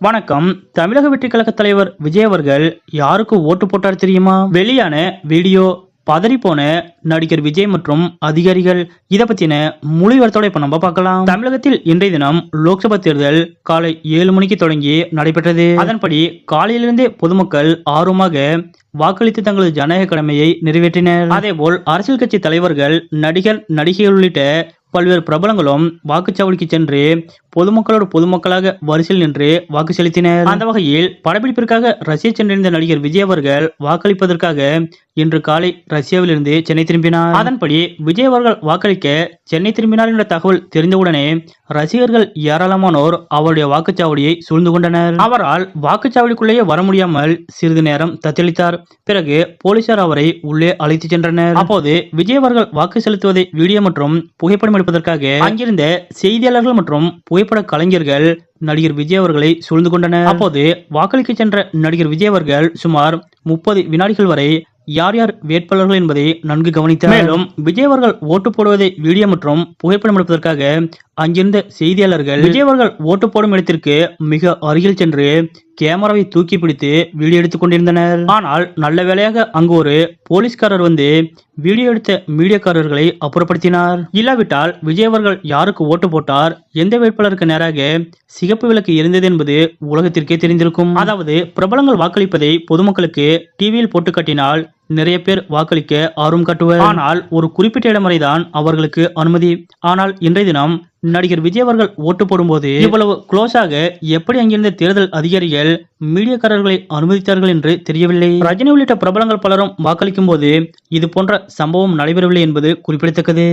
வணக்கம். தமிழக வெற்றி கழக தலைவர் விஜய் அவர்கள் யாருக்கு ஓட்டு போட்டார் தெரியுமா? வெளியான வீடியோ பதறி போன நடிகர் விஜய் மற்றும் அதிகாரிகள். இதை பத்தின முழு விவரத்தோட இப்ப நம்ம பார்க்கலாம். தமிழகத்தில் இன்றைய தினம் லோக்சபா தேர்தல் காலை ஏழு மணிக்கு தொடங்கி நடைபெற்றது. அதன்படி காலையிலிருந்தே பொதுமக்கள் ஆர்வமாக வாக்களித்து தங்களது ஜனநாயக கடமையை நிறைவேற்றினர். அதேபோல் அரசியல் கட்சி தலைவர்கள் நடிகர் நடிகைகள் உள்ளிட்ட பல்வேறு பிரபலங்களும் வாக்குச்சாவடிக்கு சென்று பொதுமக்களோடு பொதுமக்களாக வரிசையில் நின்று வாக்கு செலுத்தினர். அந்த வகையில் படப்பிடிப்பிற்காக ரஷ்யா சென்றிருந்த நடிகர் விஜய் அவர்கள் வாக்களிப்பதற்காக இன்று காலை ரஷ்யாவிலிருந்து சென்னை திரும்பினார். அதன்படி விஜய் அவர்கள் வாக்களிக்க சென்னை திரும்பினார் என்ற தகவல் தெரிந்தவுடனே ரசிகர்கள் ஏராளமானோர் அவருடைய வாக்குச்சாவடியை சூழ்ந்து கொண்டனர். அவரால் வாக்குச்சாவடிக்குள்ளேயே வர முடியாமல் சிறிது நேரம் தத்தளித்தார். பிறகு போலீசார் அவரை உள்ளே அழைத்துச் சென்றனர். அப்போது விஜய் அவர்கள் வாக்கு செலுத்துவதை வீடியோ மற்றும் புகைப்படம் எடுப்பதற்காக அங்கிருந்த செய்தியாளர்கள் மற்றும் புகை புகைப்பட கலைஞர்கள் நடிகர் விஜய் அவர்களை சூழ்ந்து கொண்டனர். அப்போது வாக்களிக்க சென்ற நடிகர் விஜய் அவர்கள் சுமார் முப்பது வினாடிகள் வரை யார் யார் வேட்பாளர்கள் என்பதை நன்கு கவனித்தார். மேலும் விஜய் அவர்கள் ஓட்டு போடுவதை வீடியோ மற்றும் புகைப்படம் எடுப்பதற்காக அங்கிருந்த செய்தியாளர்கள் விஜய் அவர்கள் ஓட்டு போடும் இடத்திற்கு மிக அருகில் சென்று கேமராவை தூக்கி பிடித்து வீடியோ எடுத்துக் கொண்டிருந்தனர். ஆனால் நல்ல வேளையாக அங்கு ஒரு போலீஸ்காரர் வந்து வீடியோ எடுத்த மீடியாக்காரர்களை அப்புறப்படுத்தினார். இல்லாவிட்டால் விஜய் அவர்கள் யாருக்கு ஓட்டு போட்டார் எந்த வேட்பாளருக்கு நேராக சிகப்பு விளக்கு இருந்தது என்பது உலகத்திற்கே தெரிந்திருக்கும். அதாவது பிரபலங்கள் வாக்களிப்பதை பொதுமக்களுக்கு டிவியில் போட்டு காட்டினால் நிறைய பேர் வாக்களிக்க ஆர்வம் காட்டுவர். ஆனால் ஒரு குறிப்பிட்ட இடம் வரைதான் அவர்களுக்கு அனுமதி. ஆனால் இன்றைய தினம் நடிகர் விஜய் அவர்கள் ஓட்டு போடும்போது இவ்வளவு க்ளோஸாக எப்படி அங்கிருந்த தேர்தல் அதிகாரிகள் மீடியாக்காரர்களை அனுமதித்தார்கள் என்று தெரியவில்லை. ரஜினி உள்ளிட்ட பிரபலங்கள் பலரும் வாக்களிக்கும் போது இது போன்ற சம்பவம் நடைபெறவில்லை என்பது குறிப்பிடத்தக்கது.